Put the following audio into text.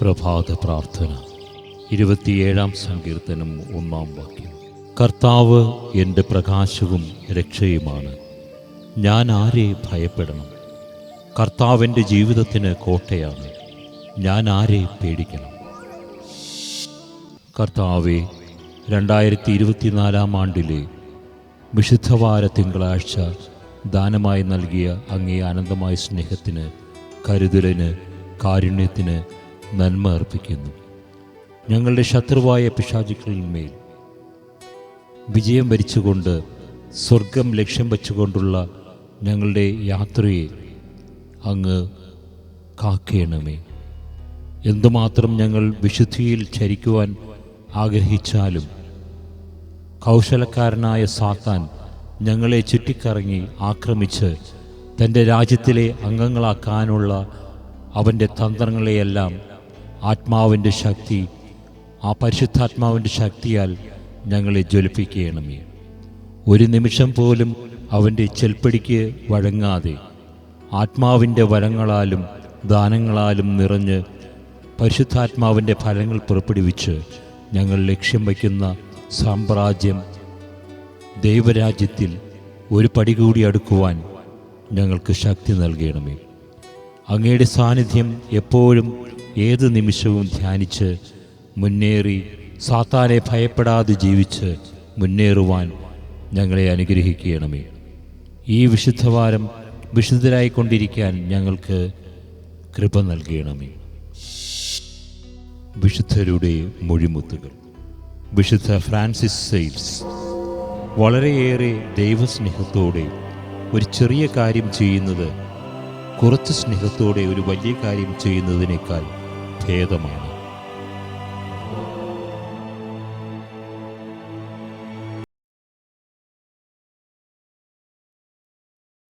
പ്രഭാത പ്രാർത്ഥന. ഇരുപത്തിയേഴാം സങ്കീർത്തനം ഒന്നാം വാക്യം. കർത്താവ് എന്റെ പ്രകാശവും രക്ഷയുമാണ്. ഞാൻ ആരെ ഭയപ്പെടണം? കർത്താവിന്റെ ജീവിതത്തിന് കോട്ടയാണ്. ഞാൻ ആരെ പേടിക്കണം? കർത്താവെ രണ്ടായിരത്തി ഇരുപത്തിനാലാം ആണ്ടിലെ വിശുദ്ധവാര തിങ്കളാഴ്ച ദാനമായി നൽകിയ അങ്ങേ അനന്തമായ സ്നേഹത്തിന് കരുതലിന് കാരുണ്യത്തിന് നന്മ അർപ്പിക്കുന്നു. ഞങ്ങളുടെ ശത്രുവായ പിശാചുക്കളിന്മേൽ വിജയം വരിച്ചുകൊണ്ട് സ്വർഗം ലക്ഷ്യം വച്ചുകൊണ്ടുള്ള ഞങ്ങളുടെ യാത്രയെ അങ്ങ് കാക്കേണമേ. എന്തുമാത്രം ഞങ്ങൾ വിശുദ്ധിയിൽ ചരിക്കുവാൻ ആഗ്രഹിച്ചാലും കൗശലക്കാരനായ സാത്താൻ ഞങ്ങളെ ചുറ്റിക്കറങ്ങി ആക്രമിച്ച് തന്റെ രാജ്യത്തിലെ അംഗങ്ങളാക്കാനുള്ള അവന്റെ തന്ത്രങ്ങളെയെല്ലാം ആത്മാവിന്റെ ശക്തി ആ പരിശുദ്ധാത്മാവിന്റെ ശക്തിയാൽ ഞങ്ങളെ ജ്വലിപ്പിക്കണമേ. ഒരു നിമിഷം പോലും അവന്റെ ചെൽപ്പടിക്ക് വഴങ്ങാതെ ആത്മാവിന്റെ വരങ്ങളാലും ദാനങ്ങളാലും നിറഞ്ഞ് പരിശുദ്ധാത്മാവിന്റെ ഫലങ്ങൾ പുറപ്പെടുവിച്ച് ഞങ്ങൾ ലക്ഷ്യം വയ്ക്കുന്ന സാമ്രാജ്യം ദൈവരാജ്യത്തിൽ ഒരു പടി കൂടി അടുക്കുവാൻ ഞങ്ങൾക്ക് ശക്തി നൽകണമേ. അങ്ങയുടെ സാന്നിധ്യം എപ്പോഴും ഏത് നിമിഷവും ധ്യാനിച്ച് മുന്നേറി സാത്താനെ ഭയപ്പെടാതെ ജീവിച്ച് മുന്നേറുവാൻ ഞങ്ങളെ അനുഗ്രഹിക്കണമേ. ഈ വിശുദ്ധവാരം വിശുദ്ധരായിക്കൊണ്ടിരിക്കാൻ ഞങ്ങൾക്ക് കൃപ നൽകണമേ. വിശുദ്ധരുടെ മൊഴിമുത്തുകൾ. വിശുദ്ധ ഫ്രാൻസിസ് സെയിൽസ്. വളരെയേറെ ദൈവസ്നേഹത്തോടെ ഒരു ചെറിയ കാര്യം ചെയ്യുന്നത് കുറച്ച് സ്നേഹത്തോടെ ഒരു വലിയ കാര്യം ചെയ്യുന്നതിനേക്കാൾ ഭേദമാണ്